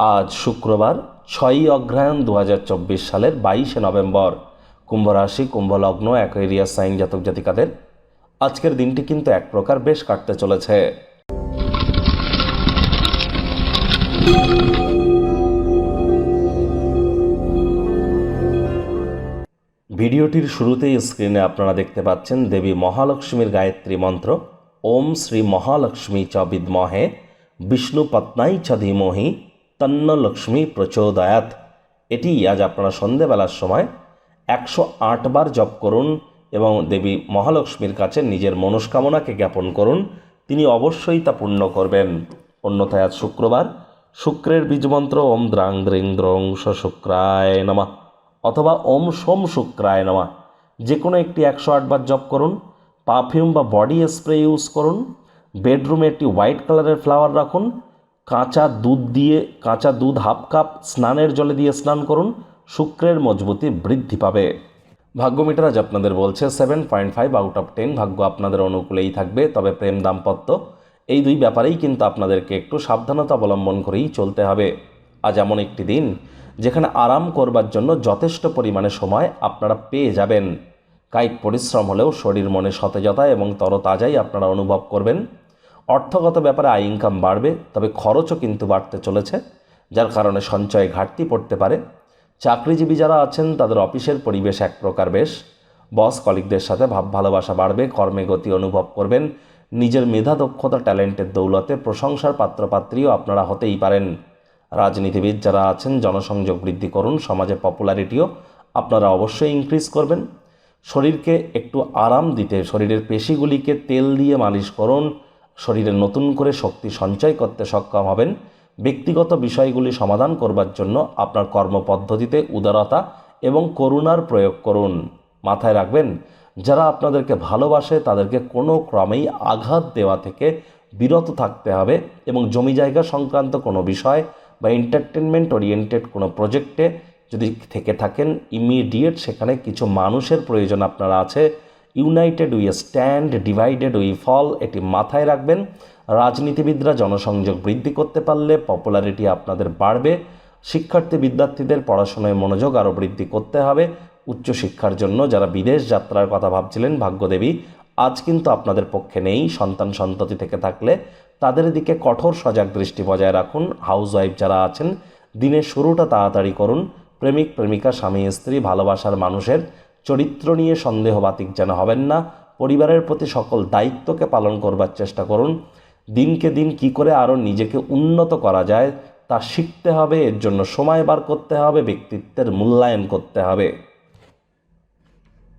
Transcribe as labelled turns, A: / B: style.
A: আজ শুক্রবার ছয়ই অগ্রহায়ণ দু সালের বাইশে নভেম্বর। কুম্ভ রাশি কুম্ভ লগ্ন অ্যাকোয়ারিয়াস সাইন জাতক জাতিকাদের আজকের দিনটি কিন্তু এক প্রকার বেশ কাটতে চলেছে। ভিডিওটির শুরুতেই স্ক্রিনে আপনারা দেখতে পাচ্ছেন দেবী মহালক্ষ্মীর গায়ত্রী মন্ত্র, ওম শ্রী মহালক্ষ্মী চ বিদ্মহে, বিষ্ণু পত্নাই চ ধীমহি তন্ন লক্ষ্মী প্রচোদয়াত। এটি আজ আপনারা সন্ধেবেলার সময় একশো বার জপ করুন এবং দেবী মহালক্ষ্মীর কাছে নিজের মনস্কামনাকে জ্ঞাপন করুন, তিনি অবশ্যই তা পূর্ণ করবেন। অন্যথায় আজ শুক্রবার, শুক্রের বীজমন্ত্র ওম দ্রাং দ্রিং দ্রং শুক্রায় নমা অথবা ওম সোম শুক্রায় নমা। যে কোনো একটি একশো আটবার জপ করুন, পারফিউম বা বডি স্প্রে ইউজ করুন, বেডরুমে একটি হোয়াইট কালারের ফ্লাওয়ার রাখুন কাঁচা দুধ দিয়ে, কাঁচা দুধ হাফ কাপ স্নানের জলে দিয়ে স্নান করুন, শুক্রের মজবুতি বৃদ্ধি পাবে। ভাগ্য মিটার আজ আপনাদের বলছে seven point five out of ten ভাগ্য আপনাদের অনুকূলেই থাকবে, তবে প্রেম দাম্পত্য। এই দুই ব্যাপারেই কিন্তু আপনাদেরকে একটু সাবধানতা অবলম্বন করেই চলতে হবে। আজ এমন একটি দিন, যেখানে আরাম করবার জন্য যথেষ্ট পরিমাণে সময় আপনারা পেয়ে যাবেন। কায়িক পরিশ্রম হলেও শরীর মনে সতেজতা এবং তরতাজাই আপনারা অনুভব করবেন। অর্থগত ব্যাপারে আয় ইনকাম বাড়বে, তবে খরচও কিন্তু বাড়তে চলেছে, যার কারণে সঞ্চয়ে ঘাটতি পড়তে পারে। চাকরিজীবী যারা আছেন, তাদের অফিসের পরিবেশ এক প্রকার বেশ। বস কলিকদের সাথে ভাব ভালোবাসা বাড়বে, কর্মে গতি অনুভব করবেন, নিজের মেধা দক্ষতা, ট্যালেন্টের দৌলতে প্রশংসার পাত্রপাত্রীও আপনারা হতেই পারেন। রাজনীতিবিদ যারা আছেন, জনসংযোগ বৃদ্ধি করুন, সমাজে পপুলারিটিও আপনারা অবশ্যই ইনক্রিজ করবেন। শরীরকে একটু আরাম দিতে, শরীরের পেশিগুলিকে তেল দিয়ে মালিশ করুন শরীরে নতুন করে শক্তি সঞ্চয় করতে সক্ষম হবেন। ব্যক্তিগত বিষয়গুলি সমাধান করবার জন্য আপনার কর্মপদ্ধতিতে উদারতা এবং করুণার প্রয়োগ করুন। মাথায় রাখবেন, যারা আপনাদেরকে ভালোবাসে তাদেরকে কোনো ক্রমেই আঘাত দেওয়া থেকে বিরত থাকতে হবে এবং জমি জায়গা সংক্রান্ত কোনো বিষয় বা এন্টারটেনমেন্ট ওরিয়েন্টেড কোনো প্রজেক্টে যদি থেকে থাকেন ইমিডিয়েট সেখানে কিছু মানুষের প্রয়োজন আপনারা আছে। United we stand, divided we fall, এটি মাথায় রাখবেন। রাজনীতিবিদরা জনসংযোগ বৃদ্ধি করতে পারলে পপুলারিটি আপনাদের বাড়বে। শিক্ষার্থী বিদ্যার্থীদের পড়াশোনায় মনোযোগ আরও বৃদ্ধি করতে হবে। উচ্চশিক্ষার জন্য যারা বিদেশ যাত্রার কথা ভাবছিলেন, ভাগ্যদেবী, আজ কিন্তু আপনাদের পক্ষে নেই। সন্তান সন্ততি থেকে থাকলে তাদের দিকে কঠোর সজাগ দৃষ্টি বজায় রাখুন। হাউস ওয়াইফ যারা আছেন, দিনের শুরুটা তাড়াতাড়ি করুন। প্রেমিক, প্রেমিকা, স্বামী, স্ত্রী, ভালোবাসার মানুষের চরিত্র নিয়ে সন্দেহবাতিক যেন হবেন না। পরিবারের প্রতি সকল দায়িত্বকে পালন করবার চেষ্টা করুন। দিনকে দিন কি করে আরও নিজেকে উন্নত করা যায়, তা শিখতে হবে। এর জন্য সময় বার করতে হবে, ব্যক্তিত্বের মূল্যায়ন করতে হবে।